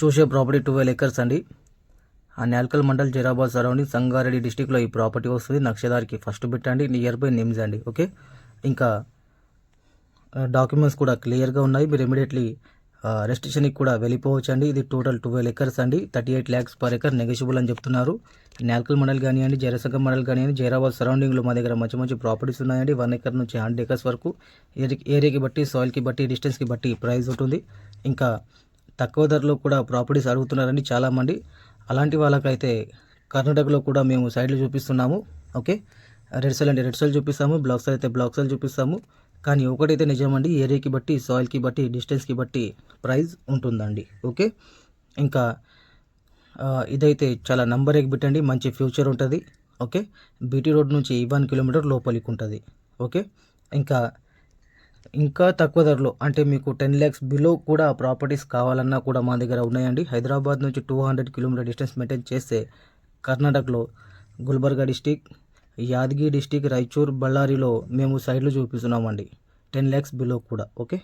చూసే property twelve acres అండి. ఆ నేల్కల్ మండల్ జైరాబాద్ సరౌండింగ్ సంగారెడ్డి డిస్టిక్లో ఈ ప్రాపర్టీ వస్తుంది. నక్షదారికి ఫస్ట్ పెట్టండి నియర్ బై నిమ్స్ అండి. ఓకే? ఇంకా డాక్యుమెంట్స్ కూడా క్లియర్గా ఉన్నాయి. మీరు ఇమీడియట్లీ రెస్ట్రిక్షన్కి కూడా వెళ్ళిపోవచ్చు అండి ఇది టోటల్ ట్వెల్వ్ ఎకర్స్ అండి. Thirty eight lakhs per acre negotiable అని చెప్తున్నారు. నేల్కల్ మండల్ కానివ్వండి జయరసంగం మండల్ కానివ్వండి జైరాబాద్ సరౌండింగ్లో మా దగ్గర మంచి మంచి ప్రాపర్టీస్ ఉన్నాయండి. వన్ ఎకర్ నుంచి హండ్రెడ్ ఎకర్స్ వరకు ఏరియాకి బట్టి సాయిల్కి బట్టి డిస్టెన్స్కి బట్టి ప్రైస్ ఉంటుంది. ఇంకా తక్కువ ధరలో కూడా ప్రాపర్టీస్ అడుగుతున్నారండి చాలామంది. అలాంటి వాళ్ళకైతే కర్ణాటకలో కూడా మేము సైడ్లు చూపిస్తున్నాము. ఓకే? రెడ్ సెల్ అంటే రెడ్ సెల్ చూపిస్తాము బ్లాక్ సెల్ అయితే బ్లాక్ సెల్ చూపిస్తాము. కానీ ఒకటైతే నిజమండి ఏరియాకి బట్టి సాయిల్కి బట్టి డిస్టెన్స్కి బట్టి ప్రైస్ ఉంటుందండి. ఓకే? ఇంకా ఇదైతే చాలా నంబర్ ఎగ్బిట్టండి మంచి ఫ్యూచర్ ఉంటుంది. ఓకే? బీటీ రోడ్ నుంచి వన్ కిలోమీటర్ లోపలికి ఉంటుంది. ఓకే? ఇంకా ఇంకా తక్కువ ధరలో అంటే మీకు టెన్ ల్యాక్స్ బిలో కూడా ప్రాపర్టీస్ కావాలన్నా కూడా మా దగ్గర ఉన్నాయండి. హైదరాబాద్ నుంచి two hundred kilometre distance maintain చేస్తే కర్ణాటకలో గుల్బర్గా డిస్టిక్ యాదగిరి డిస్టిక్ రాయచూర్ బళ్ళారిలో మేము సైట్లు చూపిస్తున్నామండి. టెన్ ల్యాక్స్ బిలో కూడా ఓకే